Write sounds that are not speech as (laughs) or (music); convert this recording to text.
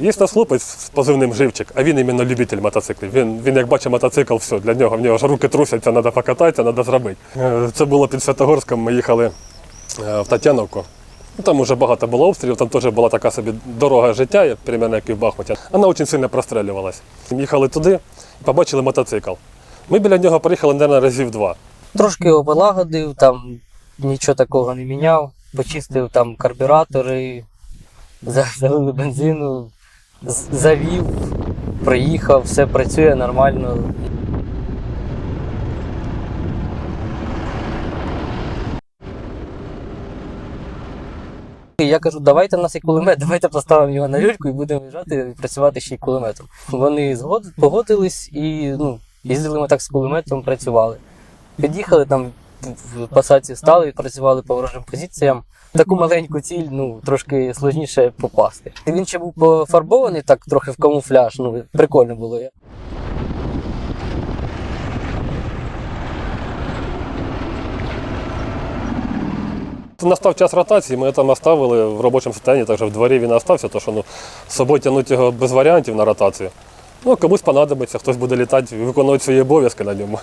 Є нас хлопець з позивним живчик, а він іменно любитель мотоциклів. Він, він як бачить мотоцикл, все, для нього в нього ж руки трусяться, треба покататися, треба зробити. Е, Це було під Святогорськом, ми їхали е, в Тетяновку. Ну, Там вже багато було обстрілів, там теж була така собі дорога життя, примерно як і в Бахмуті. Вона дуже сильно прострелювалася. Їхали туди, побачили мотоцикл. Ми біля нього приїхали, мабуть, разів два. Трошки його полагодив, там нічого такого не міняв, почистив там карбюратори, за- (laughs) залили бензину, завів, приїхав, все працює нормально. Я кажу, давайте в нас є кулемет, давайте поставимо його на люльку і будемо виїжджати і працювати ще й кулеметом. Вони погодились і ну, їздили ми так з кулеметом, працювали. Під'їхали там в посадці стали, працювали по ворожим позиціям. Таку маленьку ціль, ну трошки сложніше попасти. Він ще був пофарбований так трохи в камуфляж. Ну прикольно було. Настав час ротації, ми там оставили в робочому стані, так що в дворі він остався, тому що ну, з собою тягнути його без варіантів на ротацію. Ну, комусь понадобиться, хтось буде літати, виконувати свої обов'язки на ньому.